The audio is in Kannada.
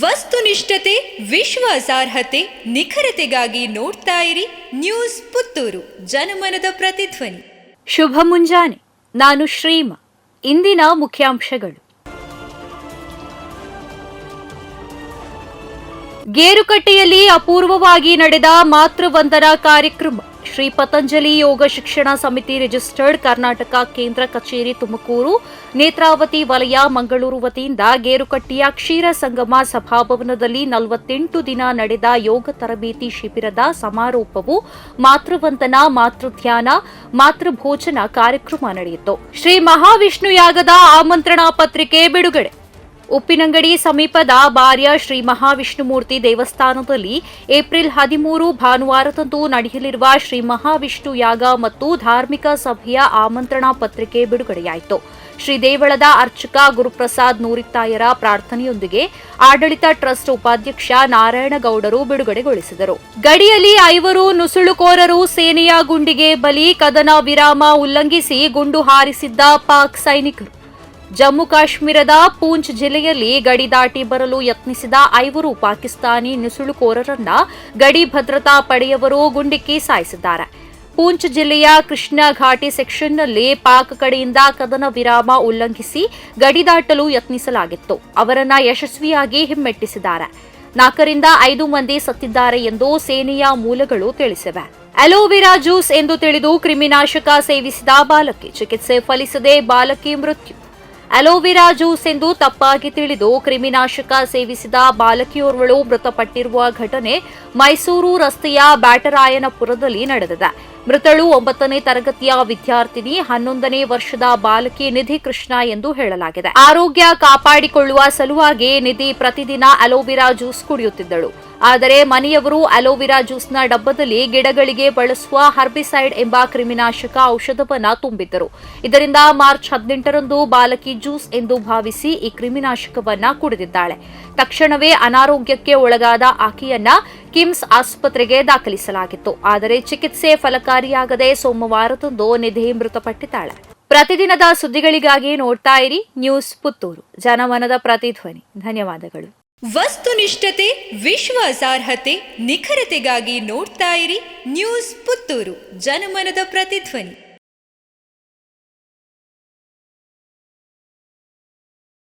ವಸ್ತುನಿಷ್ಠತೆ, ವಿಶ್ವಾಸಾರ್ಹತೆ, ನಿಖರತೆಗಾಗಿ ನೋಡ್ತಾ ಇರಿ ನ್ಯೂಸ್ ಪುತ್ತೂರು, ಜನಮನದ ಪ್ರತಿಧ್ವನಿ. ಶುಭ ಮುಂಜಾನೆ, ನಾನು ಶ್ರೀಮ, ಇಂದಿನ ಮುಖ್ಯಾಂಶಗಳು. ಗೇರುಕಟ್ಟೆಯಲ್ಲಿ ಅಪೂರ್ವವಾಗಿ ನಡೆದ ಮಾತೃವಂದನಾ ಕಾರ್ಯಕ್ರಮ. ಶ್ರೀ ಪತಂಜಲಿ ಯೋಗ ಶಿಕ್ಷಣ ಸಮಿತಿ ರಿಜಿಸ್ಟರ್ಡ್ ಕರ್ನಾಟಕ ಕೇಂದ್ರ ಕಚೇರಿ ತುಮಕೂರು, ನೇತ್ರಾವತಿ ವಲಯ, ಮಂಗಳೂರು ವತಿಯಿಂದ ಗೇರುಕಟ್ಟಿಯ ಕ್ಷೀರ ಸಂಗಮ ಸಭಾಭವನದಲ್ಲಿ ನಲವತ್ತೆಂಟು ದಿನ ನಡೆದ ಯೋಗ ತರಬೇತಿ ಶಿಬಿರದ ಸಮಾರೋಪವು ಮಾತೃವಂದನಾ, ಮಾತೃಧ್ಯಾನ, ಮಾತೃಭೋಜನ ಕಾರ್ಯಕ್ರಮ ನಡೆಯಿತು. ಶ್ರೀ ಮಹಾವಿಷ್ಣು ಯಾಗದ ಆಮಂತ್ರಣ ಪತ್ರಿಕೆ ಬಿಡುಗಡೆ. ಉಪ್ಪಿನಂಗಡಿ ಸಮೀಪದ ಬಾರ್ಯ ಶ್ರೀ ಮಹಾವಿಷ್ಣುಮೂರ್ತಿ ದೇವಸ್ಥಾನದಲ್ಲಿ ಏಪ್ರಿಲ್ ಹದಿಮೂರು ಭಾನುವಾರದಂದು ನಡೆಯಲಿರುವ ಶ್ರೀ ಮಹಾವಿಷ್ಣು ಯಾಗ ಮತ್ತು ಧಾರ್ಮಿಕ ಸಭೆಯ ಆಮಂತ್ರಣ ಪತ್ರಿಕೆ ಬಿಡುಗಡೆಯಾಯಿತು. ಶ್ರೀ ದೇವಳದ ಅರ್ಚಕ ಗುರುಪ್ರಸಾದ್ ನೂರಿತ್ತಾಯರ ಪ್ರಾರ್ಥನೆಯೊಂದಿಗೆ ಆಡಳಿತ ಟ್ರಸ್ಟ್ ಉಪಾಧ್ಯಕ್ಷ ನಾರಾಯಣಗೌಡರು ಬಿಡುಗಡೆಗೊಳಿಸಿದರು. ಗಡಿಯಲ್ಲಿ ಐವರು ನುಸುಳುಕೋರರು ಸೇನೆಯ ಗುಂಡಿಗೆ ಬಲಿ, ಕದನ ವಿರಾಮ ಉಲ್ಲಂಘಿಸಿ ಗುಂಡು ಹಾರಿಸಿದ್ದ ಪಾಕ್ ಸೈನಿಕರು. ಜಮ್ಮು ಕಾಶ್ಮೀರದ ಪೂಂಚ್ ಜಿಲ್ಲೆಯಲ್ಲಿ ಗಡಿ ದಾಟಿ ಬರಲು ಯತ್ನಿಸಿದ ಐವರು ಪಾಕಿಸ್ತಾನಿ ನುಸುಳುಕೋರರನ್ನ ಗಡಿ ಭದ್ರತಾ ಪಡೆಯವರು ಗುಂಡಿಕ್ಕಿ ಸಾಯಿಸಿದ್ದಾರೆ. ಪೂಂಚ್ ಜಿಲ್ಲೆಯ ಕೃಷ್ಣ ಘಾಟಿ ಸೆಕ್ಷನ್ನಲ್ಲಿ ಪಾಕ್ ಕಡೆಯಿಂದ ಕದನ ವಿರಾಮ ಉಲ್ಲಂಘಿಸಿ ಗಡಿ ದಾಟಲು ಯತ್ನಿಸಲಾಗಿತ್ತು. ಅವರನ್ನ ಯಶಸ್ವಿಯಾಗಿ ಹಿಮ್ಮೆಟ್ಟಿಸಿದ್ದಾರೆ. ನಾಲ್ಕರಿಂದ ಐದು ಮಂದಿ ಸತ್ತಿದ್ದಾರೆ ಎಂದು ಸೇನೆಯ ಮೂಲಗಳು ತಿಳಿಸಿವೆ. ಅಲೋವೆರಾ ಜ್ಯೂಸ್ ಎಂದು ತಿಳಿದು ಕ್ರಿಮಿನಾಶಕ ಸೇವಿಸಿದ ಬಾಲಕಿ. ಚಿಕಿತ್ಸೆ ಫಲಿಸದೆ ಬಾಲಕಿ ಮೃತ್ಯು. ಅಲೋವೆರಾ ಜ್ಯೂಸ್ ಎಂದು ತಪ್ಪಾಗಿ ತಿಳಿದು ಕ್ರಿಮಿನಾಶಕ ಸೇವಿಸಿದ ಬಾಲಕಿಯೋರ್ವಳು ಮೃತಪಟ್ಟಿರುವ ಘಟನೆ ಮೈಸೂರು ರಸ್ತೆಯ ಬ್ಯಾಟರಾಯನಪುರದಲ್ಲಿ ನಡೆದಿದೆ. ಮೃತಳು ಒಂಬತ್ತನೇ ತರಗತಿಯ ವಿದ್ಯಾರ್ಥಿನಿ, ಹನ್ನೊಂದನೇ ವರ್ಷದ ಬಾಲಕಿ ನಿಧಿ ಕೃಷ್ಣ ಎಂದು ಹೇಳಲಾಗಿದೆ. ಆರೋಗ್ಯ ಕಾಪಾಡಿಕೊಳ್ಳುವ ಸಲುವಾಗಿ ನಿಧಿ ಪ್ರತಿದಿನ ಅಲೋವಿರಾ ಜ್ಯೂಸ್ ಕುಡಿಯುತ್ತಿದ್ದಳು. ಆದರೆ ಮನೆಯವರು ಅಲೋವಿರಾ ಜ್ಯೂಸ್ನ ಡಬ್ಬದಲ್ಲಿ ಗಿಡಗಳಿಗೆ ಬಳಸುವ ಹರ್ಬಿಸೈಡ್ ಎಂಬ ಕ್ರಿಮಿನಾಶಕ ಔಷಧವನ್ನು ತುಂಬಿದ್ದರು. ಇದರಿಂದ ಮಾರ್ಚ್ ಹದಿನೆಂಟರಂದು ಬಾಲಕಿ ಜ್ಯೂಸ್ ಎಂದು ಭಾವಿಸಿ ಈ ಕ್ರಿಮಿನಾಶಕವನ್ನ ಕುಡಿದಿದ್ದಾಳೆ. ತಕ್ಷಣವೇ ಅನಾರೋಗ್ಯಕ್ಕೆ ಒಳಗಾದ ಆಕೆಯನ್ನ ಕಿಮ್ಸ್ ಆಸ್ಪತ್ರೆಗೆ ದಾಖಲಿಸಲಾಗಿತ್ತು. ಆದರೆ ಚಿಕಿತ್ಸೆ ಫಲಕಾರಿಯಾಗದೆ ಸೋಮವಾರದಂದು ನಿಧಿ ಮೃತಪಟ್ಟಿದ್ದಾಳೆ. ಪ್ರತಿದಿನದ ಸುದ್ದಿಗಳಿಗಾಗಿ ನೋಡ್ತಾ ಇರಿ ನ್ಯೂಸ್ ಪುತ್ತೂರು. ಜನಮನದ ಪ್ರತಿಧ್ವನಿ. ಧನ್ಯವಾದಗಳು. ವಸ್ತುನಿಷ್ಠತೆ ವಿಶ್ವಾಸಾರ್ಹತೆ ನಿಖರತೆಗಾಗಿ ನೋಡ್ತಾ ಇರಿ ನ್ಯೂಸ್ ಪುತ್ತೂರು. ಜನಮನದ ಪ್ರತಿಧ್ವನಿ.